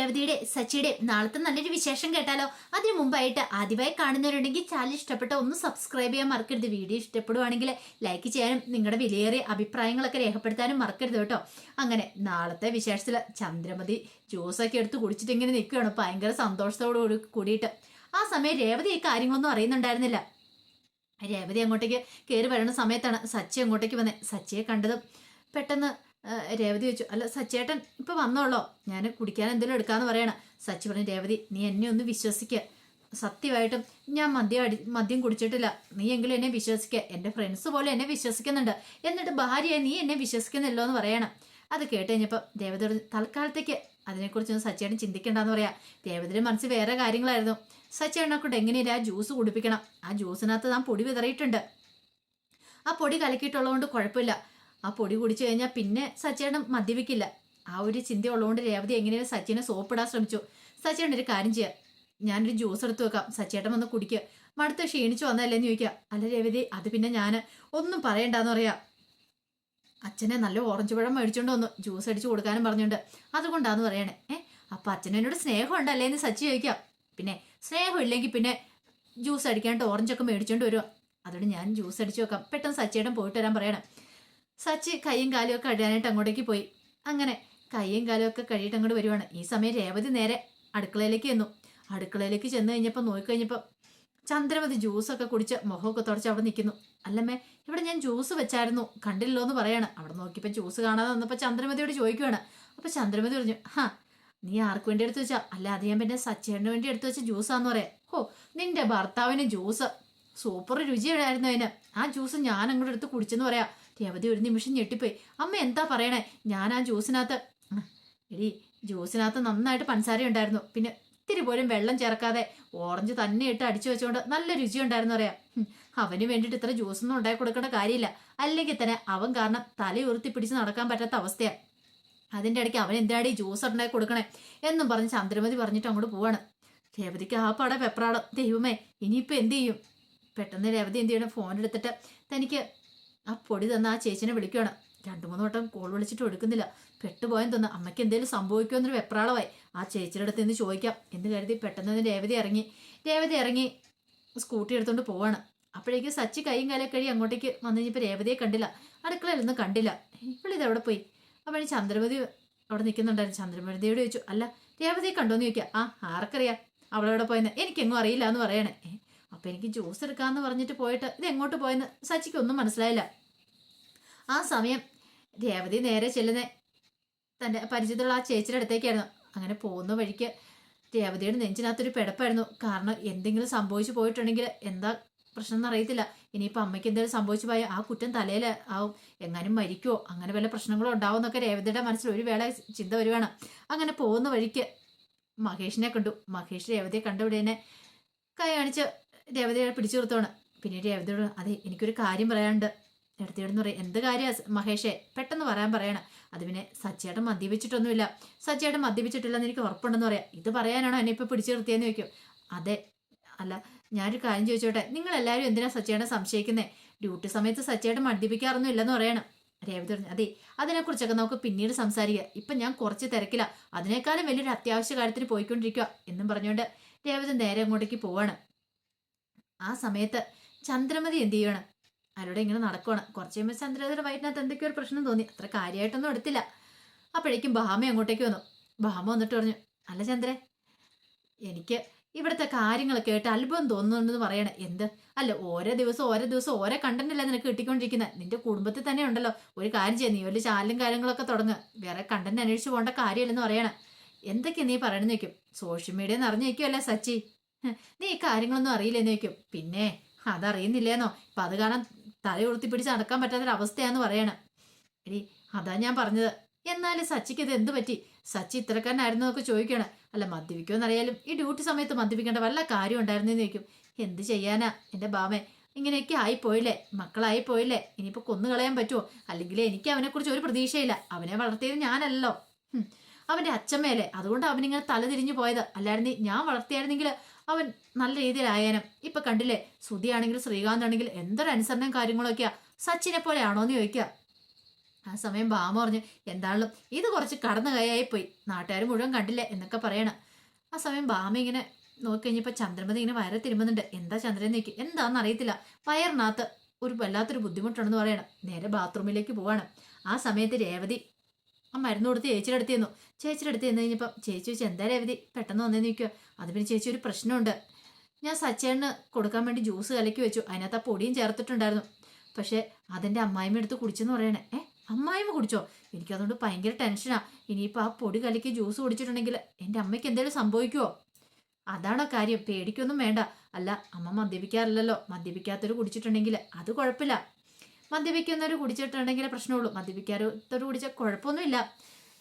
രേവതിയുടെ സച്ചിയുടെ നാളത്തെ നല്ലൊരു വിശേഷം കേട്ടാലോ? അതിനു മുമ്പായിട്ട് ആദ്യമായി കാണുന്നവരുണ്ടെങ്കിൽ ചാനൽ ഇഷ്ടപ്പെട്ട ഒന്ന് സബ്സ്ക്രൈബ് ചെയ്യാൻ മറക്കരുത്. വീഡിയോ ഇഷ്ടപ്പെടുവാണെങ്കിൽ ലൈക്ക് ചെയ്യാനും നിങ്ങളുടെ വിലയേറിയ അഭിപ്രായങ്ങളൊക്കെ രേഖപ്പെടുത്താനും മറക്കരുത് കേട്ടോ. അങ്ങനെ നാളത്തെ വിശേഷത്തിൽ ചന്ദ്രമതി ജ്യൂസൊക്കെ എടുത്ത് കുടിച്ചിട്ട് ഇങ്ങനെ നിൽക്കുകയാണ് ഭയങ്കര സന്തോഷത്തോടു കൂടി കൂടിയിട്ട്. ആ സമയം രേവതി ഈ കാര്യങ്ങളൊന്നും അറിയുന്നുണ്ടായിരുന്നില്ല. രേവതി അങ്ങോട്ടേക്ക് കയറി വരുന്ന സമയത്താണ് സച്ചി അങ്ങോട്ടേക്ക് വന്നത് സച്ചിയെ കണ്ടതും പെട്ടെന്ന് രേവതി വെച്ചു. അല്ല സച്ചേട്ടൻ ഇപ്പൊ വന്നോളോ. ഞാൻ കുടിക്കാൻ എന്തെങ്കിലും എടുക്കാന്ന് പറയണം. സച്ചി പറഞ്ഞു രേവതി നീ എന്നെ ഒന്ന് വിശ്വസിക്കുക സത്യമായിട്ടും ഞാൻ മദ്യം അടി മദ്യം കുടിച്ചിട്ടില്ല. നീ എങ്കിലും എന്നെ വിശ്വസിക്കുക എന്റെ ഫ്രണ്ട്സ് പോലെ എന്നെ വിശ്വസിക്കുന്നുണ്ട്. എന്നിട്ട് ഭാര്യ നീ എന്നെ വിശ്വസിക്കുന്നില്ലോ എന്ന് പറയണം. അത് കേട്ട് കഴിഞ്ഞപ്പോൾ പറഞ്ഞു, തൽക്കാലത്തേക്ക് അതിനെക്കുറിച്ചൊന്നും സച്ചേട്ടൻ ചിന്തിക്കേണ്ടെന്ന് പറയാം. ദേവതയുടെ മനസ്സിൽ വേറെ കാര്യങ്ങളായിരുന്നു. സച്ചേട്ടനെ കൊണ്ട് എങ്ങനെയില്ല ആ ജ്യൂസ് കുടിപ്പിക്കണം. ആ ജ്യൂസിനകത്ത് നാം പൊടി വിതറിയിട്ടുണ്ട്. ആ പൊടി കലക്കിയിട്ടുള്ളതുകൊണ്ട് കുഴപ്പമില്ല. ആ പൊടി കുടിച്ചു കഴിഞ്ഞാൽ പിന്നെ സച്ചേട്ടൻ മദ്യപിക്കില്ല. ആ ഒരു ചിന്ത ഉള്ളതുകൊണ്ട് രേവതി എങ്ങനെയാണ് സച്ചിനെ സോപ്പിടാൻ ശ്രമിച്ചു. സച്ചേട്ടൻ ഒരു കാര്യം ചെയ്യാം. ഞാനൊരു ജ്യൂസ് എടുത്ത് വെക്കാം. സച്ചേട്ടൻ വന്ന് കുടിക്കുക മടുത്ത് ക്ഷീണിച്ചു വന്നതല്ലേന്ന് ചോദിക്കുക. അല്ല രേവതി അത് പിന്നെ ഞാൻ ഒന്നും പറയണ്ടെന്ന് പറയാം. അച്ഛനെ നല്ല ഓറഞ്ച് പഴം മേടിച്ചുകൊണ്ട് വന്നു. ജ്യൂസ് അടിച്ചു കൊടുക്കാനും പറഞ്ഞുണ്ട് അതുകൊണ്ടാന്ന് പറയണേ. ഏഹ് അപ്പൊ അച്ഛനോട് സ്നേഹം ഉണ്ടല്ലേ എന്ന് സച്ചി ചോദിക്കാം പിന്നെ സ്നേഹം ഇല്ലെങ്കിൽ പിന്നെ ജ്യൂസ് അടിക്കാണ്ട് ഓറഞ്ചൊക്കെ മേടിച്ചോണ്ട് വരുമോ അതുകൊണ്ട് ഞാൻ ജ്യൂസ് അടിച്ചു വെക്കാം. പെട്ടെന്ന് സച്ചിയുടെ പോയിട്ട് വരാൻ പറയണം. സച്ചി കൈയും കാലും ഒക്കെ അടിയാനായിട്ട് അങ്ങോട്ടേക്ക് പോയി. അങ്ങനെ കൈയും കാലും ഒക്കെ കഴിയിട്ട് അങ്ങോട്ട് വരുവാണ്. ഈ സമയം രേവതി നേരെ അടുക്കളയിലേക്ക് ചെന്നു. അടുക്കളയിലേക്ക് ചെന്ന് കഴിഞ്ഞപ്പോൾ നോക്കിക്കഴിഞ്ഞപ്പോൾ ചന്ദ്രമതി ജ്യൂസൊക്കെ കുടിച്ച് മുഖമൊക്കെ തുടച്ച് അവിടെ നിൽക്കുന്നു. അല്ലമ്മേ ഇവിടെ ഞാൻ ജ്യൂസ് വെച്ചായിരുന്നു. കണ്ടില്ലോ എന്ന് പറയാണ്. അവിടെ നോക്കിയപ്പോൾ ജ്യൂസ് കാണാതെ വന്നപ്പോൾ ചന്ദ്രമതിയോട് ചോദിക്കുവാണ്. അപ്പോൾ ചന്ദ്രമതി പറഞ്ഞു ഹാ നീ ആർക്ക് വേണ്ടി എടുത്തു വെച്ചാ? അല്ല അത് ഞാൻ പിന്നെ സച്ചേന് വേണ്ടി എടുത്തു വെച്ച ജ്യൂസാന്ന് പറയാം. ഓ നിന്റെ ഭർത്താവിന് ജ്യൂസ് സൂപ്പർ രുചിയായിരുന്നു അതിന്. ആ ജ്യൂസ് ഞാൻ അങ്ങോട്ട് എടുത്ത് കുടിച്ചെന്ന് പറയാം. രേവതി ഒരു നിമിഷം ഞെട്ടിപ്പോയി. അമ്മ എന്താ പറയണേ? ഞാൻ ആ ജ്യൂസിനകത്ത് എടി ജ്യൂസിനകത്ത് നന്നായിട്ട് പഞ്ചസാര ഉണ്ടായിരുന്നു. പിന്നെ ഇത്തിരി പോലും വെള്ളം ചേർക്കാതെ ഓറഞ്ച് തന്നെ ഇട്ട് അടിച്ചു വെച്ചുകൊണ്ട് നല്ല രുചി ഉണ്ടായിരുന്നു അറിയാം അവന് വേണ്ടിയിട്ട് ഇത്ര ജ്യൂസൊന്നും ഉണ്ടാക്കി കൊടുക്കേണ്ട കാര്യമില്ല. അല്ലെങ്കിൽ തന്നെ അവൻ കാരണം തല ഉയർത്തി പിടിച്ച് നടക്കാൻ പറ്റാത്ത അവസ്ഥയാണ് അതിന്റെ ഇടയ്ക്ക് അവൻ എന്തിനാണ് ഈ ജ്യൂസ് ഉണ്ടാക്കി കൊടുക്കണേ? എന്നും പറഞ്ഞ് ചന്ദ്രമതി പറഞ്ഞിട്ട് അങ്ങോട്ട് പോവാണ്. രേവതിക്ക് ആ പാടെ പെപ്രാടം. ദൈവമേ ഇനിയിപ്പോൾ എന്ത് ചെയ്യും? പെട്ടെന്ന് രേവതി എന്ത് ചെയ്യണം? ഫോൺ എടുത്തിട്ട് തനിക്ക് ആ പൊടി തന്ന ആ ചേച്ചിനെ വിളിക്കുകയാണ്. രണ്ടു മൂന്ന് വട്ടം കോൾ വിളിച്ചിട്ട് എടുക്കുന്നില്ല. പെട്ടുപോയെന്ന് തോന്നുന്നു. അമ്മയ്ക്ക് എന്തെങ്കിലും സംഭവിക്കുമോ എന്നൊരു വെപ്രാളമായി. ആ ചേച്ചിയുടെ അടുത്ത് നിന്ന് ചോദിക്കാം. എന്ന് കരുതി പെട്ടെന്ന് രേവതി ഇറങ്ങി. രേവതി ഇറങ്ങി സ്കൂട്ടി എടുത്തുകൊണ്ട് പോവാണ്. അപ്പോഴേക്കും സച്ചി കൈയും കാലം കഴി അങ്ങോട്ടേക്ക് വന്നു. കഴിഞ്ഞപ്പോൾ രേവതിയെ കണ്ടില്ല. അടുക്കളയിലൊന്നും കണ്ടില്ല. ഇവളിത് എവിടെ പോയി? അപ്പോൾ ചന്ദ്രമതി അവിടെ നിൽക്കുന്നുണ്ടായിരുന്നു. ചന്ദ്രമതിയോട് ചോദിച്ചു അല്ല രേവതിയെ കണ്ടോന്ന് ചോദിക്കുക ആ ആർക്കറിയാം. അവളെവിടെ പോയെന്ന്? എനിക്കെങ്ങും അറിയില്ല എന്ന് പറയണേ അപ്പോൾ എനിക്ക് ജ്യൂസ് എടുക്കാമെന്ന് പറഞ്ഞിട്ട് പോയിട്ട് ഇത് എങ്ങോട്ട് പോയെന്ന്? സച്ചിക്ക് ഒന്നും മനസ്സിലായില്ല. ആ സമയം രേവതി നേരെ ചെല്ലുന്ന. തന്റെ പരിചയത്തിലുള്ള ആ ചേച്ചിയുടെ അടുത്തേക്കായിരുന്നു. അങ്ങനെ പോകുന്ന വഴിക്ക് രേവതിയുടെ നെഞ്ചിനകത്തൊരു പിടപ്പായിരുന്നു. കാരണം എന്തെങ്കിലും സംഭവിച്ചു പോയിട്ടുണ്ടെങ്കിൽ എന്താ പ്രശ്നം എന്നറിയത്തില്ല ഇനിയിപ്പോൾ അമ്മയ്ക്ക് എന്തെങ്കിലും സംഭവിച്ചു പോയാൽ ആ കുറ്റം തലയിൽ ആവും. എങ്ങാനും മരിക്കുമോ അങ്ങനെ വല്ല പ്രശ്നങ്ങളും ഉണ്ടാവും എന്നൊക്കെ രേവതിയുടെ മനസ്സിൽ ഒരു വേള ചിന്ത വരുവാണ്. അങ്ങനെ പോകുന്ന വഴിക്ക് മഹേഷിനെ കണ്ടു. മഹേഷ് രേവതിയെ കണ്ടുപിടിനെ കൈ കാണിച്ച് രേവതിയെ പിടിച്ചു നിർത്തുവാണ്. പിന്നീട് രേവതിയോട് അതെ എനിക്കൊരു കാര്യം പറയാനുണ്ട്. എടുത്തിടുന്ന് പറയും എന്ത് കാര്യം മഹേഷേ? പെട്ടെന്ന് പറയാൻ പറയണം. അത് പിന്നെ സച്ചേട്ടൻ മദ്യപിച്ചിട്ടൊന്നുമില്ല. സച്ചേട്ടൻ മദ്യപിച്ചിട്ടില്ലെന്ന് എനിക്ക് ഉറപ്പുണ്ടെന്ന് പറയാം. ഇത് പറയാനാണോ എന്നെ ഇപ്പോൾ പിടിച്ചു നിർത്തിയെന്ന് ചോദിക്കും. അതെ അല്ല ഞാനൊരു കാര്യം ചോദിച്ചോട്ടെ. നിങ്ങൾ എല്ലാവരും എന്തിനാ സച്ചേട്ടനെ സംശയിക്കുന്നേ? ഡ്യൂട്ടി സമയത്ത് സച്ചേട്ടൻ മദ്യപിക്കാറൊന്നും ഇല്ലെന്ന് പറയണം. രേവതി പറഞ്ഞു അതെ അതിനെക്കുറിച്ചൊക്കെ നമുക്ക് പിന്നീട് സംസാരിക്കുക ഇപ്പം ഞാൻ കുറച്ച് തിരക്കില്ല അതിനേക്കാളും വലിയൊരു അത്യാവശ്യ കാര്യത്തിന് പോയിക്കൊണ്ടിരിക്കുക എന്നും പറഞ്ഞുകൊണ്ട് രേവതി നേരെ അങ്ങോട്ടേക്ക് പോവാണ്. ആ സമയത്ത് ചന്ദ്രമതി എന്ത് ചെയ്യണം? അവരോട് ഇങ്ങനെ നടക്കുവാണ്. കുറച്ച് കഴിയുമ്പോൾ ചന്ദ്രധര വയറ്റിനകത്ത് എന്തൊക്കെയോ ഒരു പ്രശ്നം തോന്നി. അത്ര കാര്യമായിട്ടൊന്നും എടുത്തില്ല. അപ്പോഴേക്കും ബഹാമ അങ്ങോട്ടേക്ക് വന്നു. ബഹാമ വന്നിട്ട് പറഞ്ഞു അല്ല ചന്ദ്രേ എനിക്ക് ഇവിടുത്തെ കാര്യങ്ങൾ കേട്ട് അത്ഭുതം തോന്നുന്നുണ്ടെന്ന് പറയണേ. എന്ത്? അല്ല ഓരോ ദിവസം ഓരോ ദിവസം ഓരോ കണ്ടന്റല്ല നിനക്ക് കിട്ടിക്കൊണ്ടിരിക്കുന്നത്. നിന്റെ കുടുംബത്തിൽ തന്നെ ഉണ്ടല്ലോ. ഒരു കാര്യം ചെയ്യാം നീ വലിയ ചാനലും കാര്യങ്ങളൊക്കെ തുടങ്ങുക വേറെ കണ്ടന്റ് അന്വേഷിച്ച് പോകേണ്ട കാര്യമില്ലെന്ന് പറയണേ. എന്തൊക്കെയാ നീ പറയണെന്ന് വെക്കും സോഷ്യൽ മീഡിയ എന്ന് വെക്കുമല്ലേ സച്ചി? നീ ഈ കാര്യങ്ങളൊന്നും അറിയില്ലെന്ന് വെക്കും പിന്നെ അതറിയുന്നില്ലേന്നോ? ഇപ്പൊ അത് കാരണം തല ഉയർത്തി പിടിച്ച് നടക്കാൻ പറ്റാത്തൊരവസ്ഥയാന്ന് പറയണം. എടി അതാ ഞാൻ പറഞ്ഞത്. എന്നാലും സച്ചിക്ക് ഇത് എന്ത് പറ്റി? സച്ചി ഇത്രക്കാരനായിരുന്നു എന്നൊക്കെ ചോദിക്കണം. അല്ല മദ്യപിക്കുമെന്നറിയാലും ഈ ഡ്യൂട്ടി സമയത്ത് മദ്യപിക്കേണ്ട വല്ല കാര്യം ഉണ്ടായിരുന്നെന്ന് ചോദിക്കും. എന്ത് ചെയ്യാനാ എന്റെ ബാമേ? ഇങ്ങനെയൊക്കെ ആയിപ്പോയില്ലേ? മക്കളായി പോയില്ലേ? ഇനിയിപ്പോൾ കൊന്നു കളയാൻ പറ്റുമോ അല്ലെങ്കിൽ എനിക്ക് അവനെക്കുറിച്ച് ഒരു പ്രതീക്ഷയില്ല. അവനെ വളർത്തിയത് ഞാനല്ലോ. അവന്റെ അച്ഛമ്മയല്ലേ? അതുകൊണ്ട് അവനിങ്ങനെ തല തിരിഞ്ഞു പോയത്. അല്ലായിരുന്നു ഞാൻ വളർത്തിയായിരുന്നെങ്കിൽ അവൻ നല്ല രീതിയിലായേനും ഇപ്പൊ കണ്ടില്ലേ? ശ്രുതിയാണെങ്കിൽ ശ്രീകാന്ത് ആണെങ്കിൽ എന്തൊരു അനുസരണയും കാര്യങ്ങളൊക്കെയാ. സച്ചിനെ പോലെ ആണോന്ന് ചോദിക്കുക ആ സമയം ഭാമ പറഞ്ഞു എന്താണല്ലോ? ഇത് കുറച്ച് കടന്നു കൈയായി പോയി. നാട്ടുകാർ മുഴുവൻ കണ്ടില്ലേ? എന്നൊക്കെ പറയണം. ആ സമയം ഭാമ ഇങ്ങനെ നോക്കിക്കഴിഞ്ഞപ്പോൾ ചന്ദ്രമതി ഇങ്ങനെ വയറെ തിരുമ്പുന്നുണ്ട്. എന്താ ചന്ദ്രൻ നോക്കി? എന്താണെന്ന് അറിയത്തില്ല. വയറിനകത്ത് ഒരു വല്ലാത്തൊരു ബുദ്ധിമുട്ടുണ്ടെന്ന് പറയണം. നേരെ ബാത്റൂമിലേക്ക് പോവാണ്. ആ സമയത്ത് രേവതി ആ മരുന്ന് കൊടുത്ത് ചേച്ചിയുടെ അടുത്ത് ചെന്നു. ചേച്ചിയുടെ അടുത്ത് ചെന്ന് കഴിഞ്ഞപ്പം ചേച്ചി വെച്ച് എന്താ രവതി? പെട്ടെന്ന് വന്നേന്ന് നിൽക്കുക അത് പിന്നെ ചേച്ചി ഒരു പ്രശ്നമുണ്ട്. ഞാൻ സച്ചേണിന് കൊടുക്കാൻ വേണ്ടി ജ്യൂസ് കലക്കി വെച്ചു. അതിനകത്ത് ആ പൊടിയും ചേർത്തിട്ടുണ്ടായിരുന്നു. പക്ഷേ അതെന്റെ അമ്മായിമ്മ എടുത്ത് കുടിച്ചെന്ന് പറയണേ. ഏ അമ്മായിമ്മ കുടിച്ചോ? എനിക്കതുകൊണ്ട് ഭയങ്കര ടെൻഷനാണ് ഇനിയിപ്പോൾ ആ പൊടി കലക്കി ജ്യൂസ് കുടിച്ചിട്ടുണ്ടെങ്കിൽ എന്റെ അമ്മയ്ക്ക് എന്തെങ്കിലും സംഭവിക്കുമോ അതാണോ കാര്യം. പേടിക്കൊന്നും വേണ്ട. അല്ല അമ്മ മദ്യപിക്കാറില്ലല്ലോ. മദ്യപിക്കാത്തവർ കുടിച്ചിട്ടുണ്ടെങ്കിൽ അത് കുഴപ്പമില്ല. മദ്യപിക്കുന്നവർ കുടിച്ചിട്ടുണ്ടെങ്കിൽ പ്രശ്നമുള്ളൂ. മദ്യപിക്കാത്തവർ കുടിച്ച കുഴപ്പമൊന്നുമില്ല.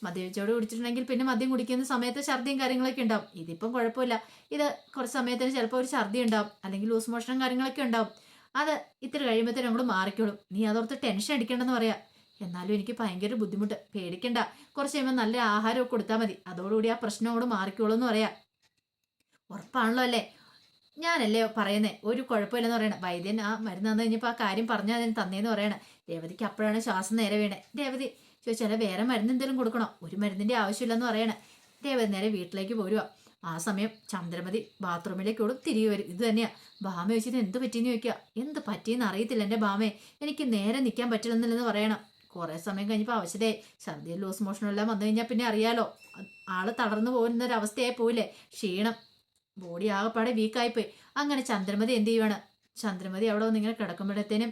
മദ്യപിച്ചോട് കുടിച്ചിട്ടുണ്ടെങ്കിൽ പിന്നെ മദ്യം കുടിക്കുന്ന സമയത്ത് ഛർദിയും കാര്യങ്ങളൊക്കെ ഉണ്ടാവും. ഇതിപ്പം കുഴപ്പമില്ല. ഇത് കുറച്ച് സമയത്തിന് ചിലപ്പോൾ ഒരു ഛർദി ഉണ്ടാവും. അല്ലെങ്കിൽ ലൂസ് മോഷനും കാര്യങ്ങളൊക്കെ ഉണ്ടാവും. അത് ഇത്തിരി കഴിയുമ്പോഴത്തേനും നമ്മൾ മാറിക്കോളും. നീ അതോർത്ത് ടെൻഷൻ അടിക്കേണ്ടെന്ന് പറയാം. എന്നാലും എനിക്ക് ഭയങ്കര ബുദ്ധിമുട്ട്. പേടിക്കണ്ട. കുറച്ച് കഴിയുമ്പോൾ നല്ല ആഹാരമൊക്കെ കൊടുത്താൽ മതി. അതോടുകൂടി ആ പ്രശ്നം അങ്ങോട്ട് മാറിക്കോളൂ എന്ന് പറയാം. ഉറപ്പാണല്ലോ അല്ലേ? ഞാനല്ലേ പറയുന്നേ? ഒരു കുഴപ്പമില്ലെന്ന് പറയണേ. വൈദ്യൻ ആ മരുന്ന് തന്നു കഴിഞ്ഞപ്പോൾ ആ കാര്യം പറഞ്ഞാൽ അതിന് തന്നേന്ന് പറയണേ. രേവതിക്ക് അപ്പോഴാണ് ശ്വാസം നേരെ വീണേ. രേവതി ചോദിച്ചാൽ വേറെ മരുന്ന് എന്തെങ്കിലും കൊടുക്കണോ? ഒരു മരുന്നിന്റെ ആവശ്യമില്ലെന്ന് പറയണേ. രേവതി നേരെ വീട്ടിലേക്ക് പോരുക ആ സമയം ചന്ദ്രമതി ബാത്റൂമിലേക്ക് ഓടും തിരികെ വരും. ഇത് തന്നെയാ. ഭാമ ചോദിച്ചിട്ട് എന്ത് പറ്റിയെന്ന് ചോദിക്കുക. എന്ത് പറ്റിയെന്ന് അറിയത്തില്ല എന്റെ ഭാമയെ എനിക്ക് നേരെ നിൽക്കാൻ പറ്റില്ലെന്നില്ലെന്ന് പറയണം. കുറേ സമയം കഴിഞ്ഞപ്പോൾ അവശതയായി. ഛർദിയും ലൂസ് മോഷനും എല്ലാം വന്നു കഴിഞ്ഞാൽ പിന്നെ അറിയാലോ. ആൾ തളർന്നു പോകുന്ന ഒരു അവസ്ഥയായി പോയില്ലേ? ക്ഷീണം. ബോഡി ആകെപ്പാടെ വീക്കായിപ്പോയി. അങ്ങനെ ചന്ദ്രമതി എന്ത് ചെയ്യുവാണ്? ചന്ദ്രമതി അവിടെ വന്ന് ഇങ്ങനെ കിടക്കുമ്പോഴത്തേനും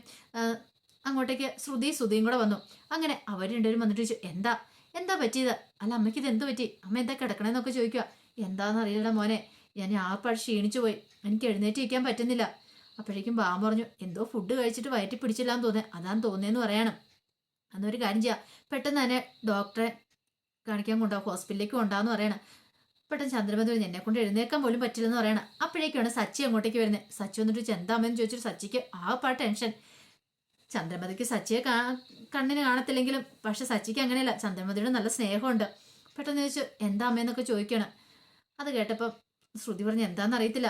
അങ്ങോട്ടേക്ക് ശ്രുതി ശ്രുതിയും കൂടെ വന്നു. അങ്ങനെ അവർ രണ്ടുപേരും വന്നിട്ട് ചോദിച്ചു എന്താ? എന്താ പറ്റിയത്? അല്ല അമ്മയ്ക്ക് ഇത് എന്ത് പറ്റി? അമ്മ എന്താ കിടക്കണേന്നൊക്കെ ചോദിക്കുക എന്താന്ന് അറിയില്ല മോനെ. ഞാൻ ആകെപ്പാടെ ക്ഷീണിച്ചു പോയി. എനിക്ക് എഴുന്നേറ്റ് ഇരിക്കാൻ പറ്റുന്നില്ല. അപ്പോഴേക്കും ബാം പറഞ്ഞു എന്തോ ഫുഡ് കഴിച്ചിട്ട് വയറ്റി പിടിച്ചില്ലാന്ന് തോന്നേ അതാന്ന് തോന്നിയെന്ന് പറയണം. അന്നൊരു കാര്യം ചെയ്യാം. പെട്ടെന്ന് തന്നെ ഡോക്ടറെ കാണിക്കാൻ കൊണ്ടുപോകും. ഹോസ്പിറ്റലിലേക്ക് കൊണ്ടാന്ന് പറയണം. പെട്ടെന്ന് ചന്ദ്രമതി പറഞ്ഞു എന്നെ കൊണ്ട് എഴുന്നേക്കാൻ പോലും പറ്റില്ലെന്ന് പറയണം. അപ്പോഴേക്കാണ് സച്ചി അങ്ങോട്ടേക്ക് വരുന്നത്. സച്ചി വന്നിട്ട് ചെന്താമെന്ന് ചോദിച്ചൊരു സച്ചിക്ക് സച്ചിക്ക് ആകെപ്പാ ടെൻഷൻ. ചന്ദ്രമതിക്ക് സച്ചിയെ കണ്ണിന് കാണത്തില്ലെങ്കിലും പക്ഷെ സച്ചിക്ക് അങ്ങനെയല്ല. ചന്ദ്രമതിയുടെ നല്ല സ്നേഹമുണ്ട്. പെട്ടെന്ന് ചോദിച്ചു എന്താ അമ്മയെന്നൊക്കെ ചോദിക്കണം അത് കേട്ടപ്പം ശ്രുതി പറഞ്ഞ് എന്താണെന്ന് അറിയത്തില്ല.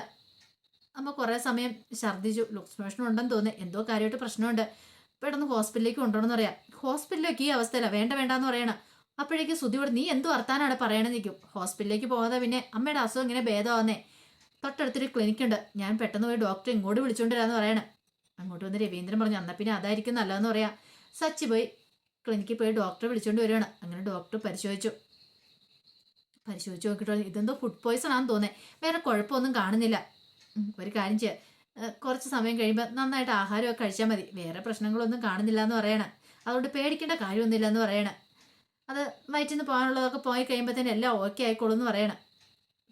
അമ്മ കുറേ സമയം ഛർദ്ദിച്ചു. ലുക്സ് മോഷൻ ഉണ്ടെന്ന് തോന്നുന്നു. എന്തോ കാര്യമായിട്ട് പ്രശ്നമുണ്ട്. പെട്ടെന്ന് ഹോസ്പിറ്റലിലേക്ക് കൊണ്ടുപോകണമെന്ന് പറയാം. ഹോസ്പിറ്റലിലേക്ക് ഈ അവസ്ഥയില്ല. വേണ്ട വേണ്ടാന്ന് പറയണം. അപ്പോഴേക്ക് ശ്രുതിയോട് നീ എന്ത് വർത്താനാണ് പറയണെന്ന് നിൽക്കും ഹോസ്പിറ്റലിലേക്ക് പോകാതെ പിന്നെ അമ്മയുടെ അസുഖം ഇങ്ങനെ ഭേദമാവുന്നേ. തൊട്ടടുത്തൊരു ക്ലിനിക്കുണ്ട് ഞാൻ പെട്ടെന്ന് പോയി ഡോക്ടറെ ഇങ്ങോട്ട് വിളിച്ചോണ്ട് വരാന്ന് പറയണം. അങ്ങോട്ട് വന്ന് രവീന്ദ്രൻ പറഞ്ഞു അന്ന പിന്നെ അതായിരിക്കും നല്ലതെന്ന് പറയാം. സച്ചി പോയി ക്ലിനിക്കിൽ പോയി ഡോക്ടറെ വിളിച്ചോണ്ട് വരികയാണ്. അങ്ങനെ ഡോക്ടർ പരിശോധിച്ചു. പരിശോധിച്ച് നോക്കിയിട്ട് ഇതെന്തോ ഫുഡ് പോയ്സൺ ആണെന്ന് തോന്നേ. വേറെ കുഴപ്പമൊന്നും കാണുന്നില്ല. ഒരു കാര്യം ചെയ്യാം. കുറച്ച് സമയം കഴിയുമ്പോൾ നന്നായിട്ട് ആഹാരമൊക്കെ കഴിച്ചാൽ മതി. വേറെ പ്രശ്നങ്ങളൊന്നും കാണുന്നില്ല എന്ന് പറയണം. അതുകൊണ്ട് പേടിക്കേണ്ട കാര്യമൊന്നുമില്ല എന്ന് പറയണം. അത് വയറ്റിൽ നിന്ന് പോകാനുള്ളതൊക്കെ പോയി കഴിയുമ്പോഴത്തേനും എല്ലാം ഓക്കെ ആയിക്കോളും എന്ന് പറയണം.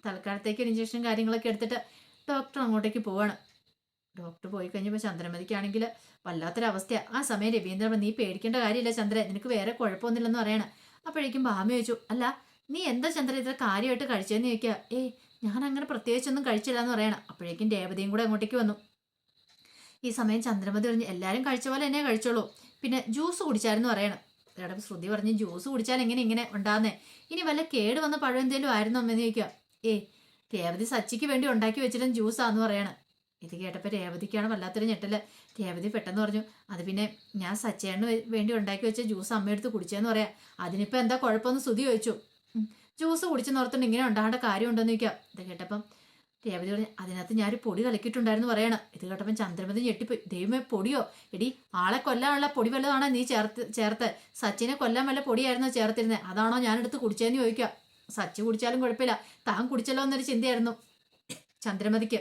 തൽക്കാലത്തേക്ക് ഒരു ഇഞ്ചക്ഷൻ കാര്യങ്ങളൊക്കെ എടുത്തിട്ട് ഡോക്ടർ അങ്ങോട്ടേക്ക് പോവാണ്. ഡോക്ടർ പോയി കഴിഞ്ഞപ്പോൾ ചന്ദ്രമതിക്കാണെങ്കിൽ വല്ലാത്തൊരവസ്ഥയാണ് ആ സമയം രവീന്ദ്രൻ നീ പേടിക്കേണ്ട കാര്യമില്ല ചന്ദ്രൻ നിനക്ക് വേറെ കുഴപ്പമൊന്നുമില്ലെന്ന് പറയണം. അപ്പോഴേക്കും ഭാമി ചോദിച്ചു അല്ല നീ എന്താ ചന്ദ്ര ഇത്ര കാര്യമായിട്ട് കഴിച്ചതെന്ന് ചോദിക്കുക ഏയ് ഞാൻ അങ്ങനെ പ്രത്യേകിച്ചൊന്നും കഴിച്ചില്ല എന്ന് പറയണം. അപ്പോഴേക്കും രേവതിയും കൂടെ അങ്ങോട്ടേക്ക് വന്നു. ഈ സമയം ചന്ദ്രമതി പറഞ്ഞു എല്ലാവരും കഴിച്ച പോലെ എന്നെ കഴിച്ചോളൂ. പിന്നെ ജ്യൂസ് കുടിച്ചായിരുന്നു പറയണം. എടാ ശ്രുതി പറഞ്ഞ് ജ്യൂസ് കുടിച്ചാൽ എങ്ങനെ ഇങ്ങനെ ഉണ്ടാകുന്നേ ഇനി വല്ല കേട് വന്ന പഴം എന്തേലും ആയിരുന്നു അമ്മ ചോദിക്കുക ഏ രേവതി സച്ചിക്ക് വേണ്ടി ഉണ്ടാക്കി വെച്ചിട്ടും ജ്യൂസാന്ന് പറയാണ്. ഇത് കേട്ടപ്പോൾ രേവതിക്കാണ് വല്ലാത്തൊരു ഞെട്ടൽ. രേവതി പെട്ടെന്ന് പറഞ്ഞു അത് പിന്നെ ഞാൻ സച്ചേണ് വേണ്ടി ഉണ്ടാക്കി വെച്ച ജ്യൂസ് അമ്മയെടുത്ത് കുടിച്ചതെന്ന് പറയാം. അതിനിപ്പോൾ എന്താ കുഴപ്പമെന്ന് ശ്രുതി ചോദിച്ചു. ജ്യൂസ് കുടിച്ചെന്ന് ഓർത്തുകൊണ്ട് ഇങ്ങനെ ഉണ്ടാകേണ്ട കാര്യമുണ്ടെന്ന് ചോദിക്കാം ഇത് കേട്ടപ്പം രേവതി പറഞ്ഞു അതിനകത്ത് ഒരു പൊടി കലക്കിയിട്ടുണ്ടായിരുന്നു പറയണം. ഇത് കേട്ടപ്പോൾ ചന്ദ്രമതി ഞെട്ടിപ്പോയി. ദൈവമേ പൊടിയോ? എടി ആളെ കൊല്ലാനുള്ള പൊടി വല്ലതാണോ നീ ചേർത്ത് ചേർത്ത്? സച്ചിനെ കൊല്ലാൻ വല്ല പൊടിയായിരുന്നോ ചേർത്തിരുന്നത് അതാണോ ഞാനെടുത്ത് കുടിച്ചതെന്ന് ചോദിക്കുക. സച്ചി കുടിച്ചാലും കുഴപ്പമില്ല. താൻ കുടിച്ചല്ലോ എന്നൊരു ചിന്തയായിരുന്നു. ചന്ദ്രമതിക്ക്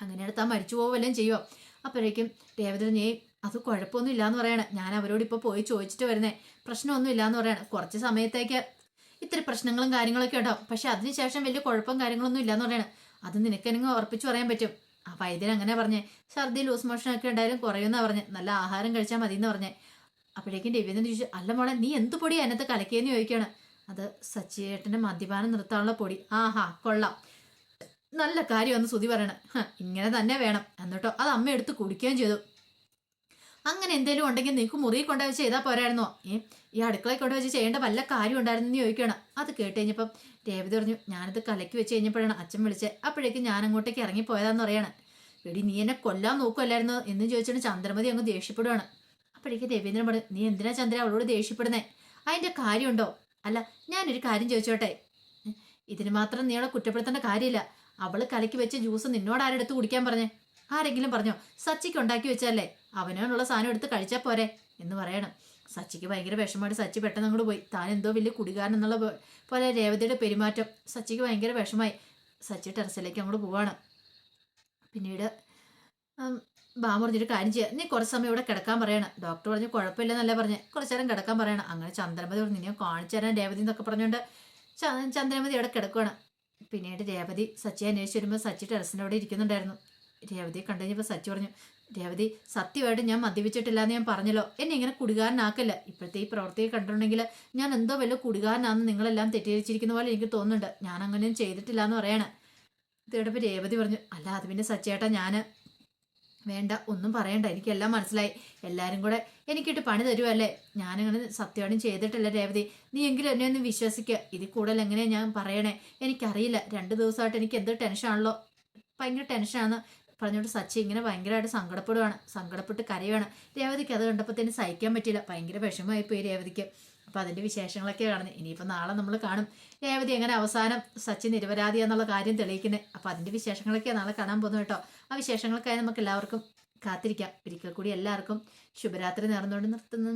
അങ്ങനെ താൻ മരിച്ചു പോവല്ലേം ചെയ്യുമോ അപ്പോഴേക്കും രേവതി നീ അത് കുഴപ്പമൊന്നും ഇല്ലാന്ന് പറയണേ. ഞാൻ അവരോട് ഇപ്പോൾ പോയി ചോദിച്ചിട്ട് വരുന്നേ. പ്രശ്നമൊന്നും ഇല്ലാന്ന് പറയണേ. കുറച്ച് സമയത്തേക്ക് ഇത്തിരി പ്രശ്നങ്ങളും കാര്യങ്ങളൊക്കെ ഉണ്ടാവും. പക്ഷെ അതിനുശേഷം വലിയ കുഴപ്പം കാര്യങ്ങളൊന്നും ഇല്ലാന്ന് പറയണേ. അത് നിനക്കെനിങ്ങ് ഉറപ്പിച്ചു പറയാൻ പറ്റും. ആ വൈദ്യൻ അങ്ങനെ പറഞ്ഞേ. ഛർദി ലൂസ് മോഷൻ ഒക്കെ ഉണ്ടായാലും കുറയുമെന്നാ പറഞ്ഞ്. നല്ല ആഹാരം കഴിച്ചാൽ മതി എന്ന് പറഞ്ഞേ. അപ്പോഴേക്കും രവീന്ദ്രൻ ചോദിച്ചു അല്ല മോളെ നീ എന്ത് പൊടി അതിനകത്ത് കലക്കിയെന്ന് ചോദിക്കുകയാണ്? അത് സച്ചിയേട്ടന്റെ മദ്യപാനം നിർത്താനുള്ള പൊടി. ആഹാ കൊള്ളാം. നല്ല കാര്യമെന്ന് ശ്രുതി പറയണം. "ഹ, ഇങ്ങനെ തന്നെ വേണം. എന്നിട്ടോ അത് അമ്മ എടുത്ത് കുടിക്കുകയും ചെയ്തു. അങ്ങനെ എന്തെങ്കിലും ഉണ്ടെങ്കിൽ നിനക്ക് മുറി കൊണ്ടുവച്ച് ചെയ്താൽ പോരായിരുന്നോ? ഏ ഈ അടുക്കളയിൽ കൊണ്ടുവച്ച് ചെയ്യേണ്ട വല്ല കാര്യം ഉണ്ടായിരുന്നെന്ന് ചോദിക്കണം അത് കേട്ട് കഴിഞ്ഞപ്പം രേവതി പറഞ്ഞു ഞാനത് കലക്കി വെച്ച് കഴിഞ്ഞപ്പോഴാണ് അച്ഛൻ വിളിച്ചത്. അപ്പോഴേക്കും ഞാൻ അങ്ങോട്ടേക്ക് ഇറങ്ങിപ്പോയതാന്ന് പറയാണ്. എടി നീ എന്നെ കൊല്ലാൻ നോക്കുമല്ലായിരുന്നോ എന്ന് ചോദിച്ചിട്ട് ചന്ദ്രമതി അങ്ങ് ദേഷ്യപ്പെടുവാണ്. അപ്പോഴേക്കും രവീന്ദ്രൻ പറഞ്ഞു നീ എന്തിനാ ചന്ദ്ര അവളോട് ദേഷ്യപ്പെടുന്നേ? അതിന്റെ കാര്യമുണ്ടോ? അല്ല ഞാനൊരു കാര്യം ചോദിച്ചോട്ടെ. ഇതിന് മാത്രം നീ അവളെ കുറ്റപ്പെടുത്തേണ്ട കാര്യമില്ല. അവൾ കലക്കി വെച്ച ജ്യൂസ് നിന്നോട് ആരെടുത്ത് കുടിക്കാൻ പറഞ്ഞേ? ആരെങ്കിലും പറഞ്ഞോ സച്ചിക്ക് ഉണ്ടാക്കി വെച്ചല്ലേ അവനോനുള്ള സാധനം എടുത്ത് കഴിച്ചാൽ പോരെ എന്ന് പറയണം. സച്ചിക്ക് ഭയങ്കര വിഷമമായിട്ട് സച്ചി പെട്ടെന്ന് അങ്ങോട്ട് പോയി. താൻ എന്തോ വലിയ കുടികാരൻ എന്നുള്ള പോലെ രേവതിയുടെ പെരുമാറ്റം സച്ചിക്ക് ഭയങ്കര വിഷമായി. സച്ചി ടെറസിലേക്ക് അങ്ങോട്ട് പോവാണ്. പിന്നീട് ബാമ പറഞ്ഞൊരു കാര്യം ചെയ്യുക നീ കുറച്ച് സമയം ഇവിടെ കിടക്കാൻ പറയണം. ഡോക്ടർ പറഞ്ഞു കുഴപ്പമില്ലെന്നല്ലേ പറഞ്ഞ്. കുറച്ച് നേരം കിടക്കാൻ പറയണം. അങ്ങനെ ചന്ദ്രമതി പറഞ്ഞു നിന്നെ കാണിച്ചു തരാൻ രേവതി എന്നൊക്കെ പറഞ്ഞുകൊണ്ട് ചന്ദ്രമതി ഇവിടെ കിടക്കുകയാണ് പിന്നീട് രേവതി സച്ചിയെ അന്വേഷിച്ച് വരുമ്പോൾ സച്ചി ടെറസിന്റെ അവിടെ ഇരിക്കുന്നുണ്ടായിരുന്നു. രേവതിയെ കണ്ടു കഴിഞ്ഞപ്പോൾ സച്ചി പറഞ്ഞു രേവതി സത്യമായിട്ട് ഞാൻ മദ്യപിച്ചിട്ടില്ല എന്ന് ഞാൻ പറഞ്ഞല്ലോ. എന്നെ ഇങ്ങനെ കുടികാരനാക്കല്ല. ഇപ്പോഴത്തെ ഈ പ്രവൃത്തിയെ കണ്ടിട്ടുണ്ടെങ്കിൽ ഞാൻ എന്തോ വല്ല കുടികാരനാണെന്ന് നിങ്ങളെല്ലാം തെറ്റിദ്ധരിച്ചിരിക്കുന്ന പോലെ എനിക്ക് തോന്നുന്നുണ്ട്. ഞാൻ അങ്ങനെയും ചെയ്തിട്ടില്ല എന്ന് പറയണേ. ഇതോടൊപ്പം രേവതി പറഞ്ഞു അല്ല അത് പിന്നെ സച്ചേട്ടാ ഞാൻ വേണ്ട ഒന്നും പറയണ്ട. എനിക്കെല്ലാം മനസ്സിലായി. എല്ലാവരും കൂടെ എനിക്കിട്ട് പണി തരുമല്ലേ ഞാനങ്ങനെ സത്യമായിട്ടും ചെയ്തിട്ടില്ല രേവതി. നീ എങ്കിലും എന്നെ ഒന്ന് വിശ്വസിക്കുക ഇതിൽ കൂടുതൽ എങ്ങനെയാ ഞാൻ പറയണേ? എനിക്കറിയില്ല. രണ്ട് ദിവസമായിട്ട് എനിക്ക് എന്ത് ടെൻഷനാണല്ലോ ഭയങ്കര ടെൻഷനാണെന്ന് പറഞ്ഞുകൊണ്ട് സച്ചി ഇങ്ങനെ ഭയങ്കരമായിട്ട് സങ്കടപ്പെടുവാണ്. സങ്കടപ്പെട്ട് കരയുവാണ്. രേവതിക്ക് അത് കണ്ടപ്പോൾ തന്നെ സഹിക്കാൻ പറ്റിയില്ല. ഭയങ്കര വിഷമമായി പോയി രേവതിക്ക്. അപ്പോൾ അതിന്റെ വിശേഷങ്ങളൊക്കെ കാണുന്നത് ഇനിയിപ്പോൾ നാളെ നമ്മൾ കാണും. രേവതി എങ്ങനെ അവസാനം സച്ചി നിരപരാധി എന്നുള്ള കാര്യം തെളിയിക്കുന്നത് അപ്പോൾ അതിന്റെ വിശേഷങ്ങളൊക്കെ നാളെ കാണാൻ പോകുന്നു കേട്ടോ. ആ വിശേഷങ്ങൾക്കായി നമുക്ക് എല്ലാവർക്കും കാത്തിരിക്കാം. ഒരിക്കൽ കൂടി എല്ലാവർക്കും ശുഭരാത്രി നേർന്നുകൊണ്ട് നിർത്തുന്ന.